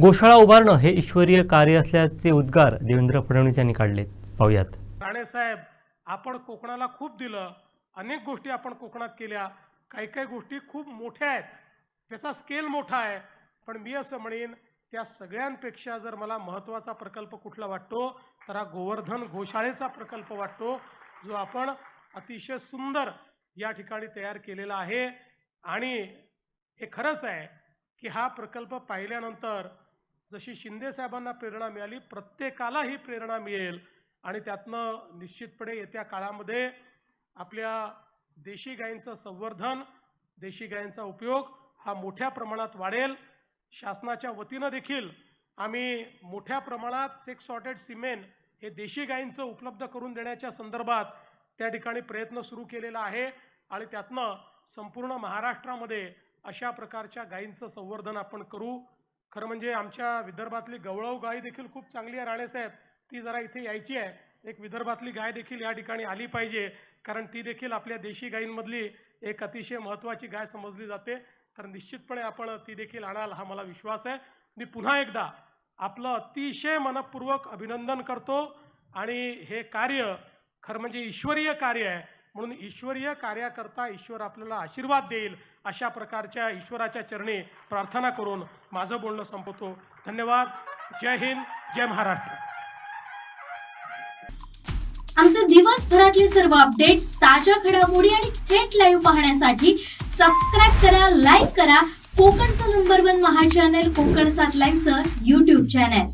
गोशाळा उभारणं हे ईश्वरीय कार्य असल्याचे उद्गार देवेंद्र फडणवीस यांनी काढले. पाहूयात. राणेसाहेब आपण कोकणाला खूप दिलं. अनेक गोष्टी आपण कोकणात केल्या. काही काही गोष्टी खूप मोठ्या आहेत. त्याचा स्केल मोठा आहे. पण मी असं म्हणेन त्या सगळ्यांपेक्षा जर मला महत्त्वाचा प्रकल्प कुठला वाटतो तर हा गोवर्धन गोशाळेचा प्रकल्प वाटतो जो आपण अतिशय सुंदर या ठिकाणी तयार केलेला आहे. आणि हे खरंच आहे की हा प्रकल्प पाहिल्यानंतर जशी शिंदे साहेबांना प्रेरणा मिळाली प्रत्येकाला ही प्रेरणा मिळेल. आणि त्यातनं निश्चितपणे येत्या काळामध्ये आपल्या देशी गायींचं संवर्धन देशी गायींचा उपयोग हा मोठ्या प्रमाणात वाढेल. शासनाच्या वतीनं देखील आम्ही मोठ्या प्रमाणात सेक्स सॉर्टेड सिमेंट हे देशी गायींचं उपलब्ध करून देण्याच्या संदर्भात त्या ठिकाणी प्रयत्न सुरू केलेला आहे आणि त्यातनं संपूर्ण महाराष्ट्रामध्ये अशा प्रकारच्या गायींचं संवर्धन आपण करू. खरं म्हणजे आमच्या विदर्भातली गवळव गाय देखील खूप चांगली आहे राणेसाहेब ती जरा इथे यायची आहे. एक विदर्भातली गाय देखील या ठिकाणी आली पाहिजे कारण ती देखील आपल्या देशी गायींमधली एक अतिशय महत्त्वाची गाय समजली जाते. तर निश्चितपणे आपण ती देखील आणाल हा मला विश्वास आहे. मी पुन्हा एकदा आपलं अतिशय मनपूर्वक अभिनंदन करतो. आणि हे कार्य खरं म्हणजे ईश्वरीय कार्य आहे. म्हणून ईश्वरीय कार्याकरता ईश्वर आपल्याला आशीर्वाद देईल अशा प्रकारच्या ईश्वराच्या चरणी प्रार्थना करून माझं बोलणं संपवतो. धन्यवाद. जय हिंद. जय महाराष्ट्र. आमचे दिवसभरातले सर्व अपडेट्स ताज्या घडामोडी आणि थेट लाईव्ह पाहण्यासाठी सबस्क्राईब करा लाईक करा. कोकणचं नंबर वन महा चॅनल कोकण सात लाईव्हचं युट्यूब चॅनल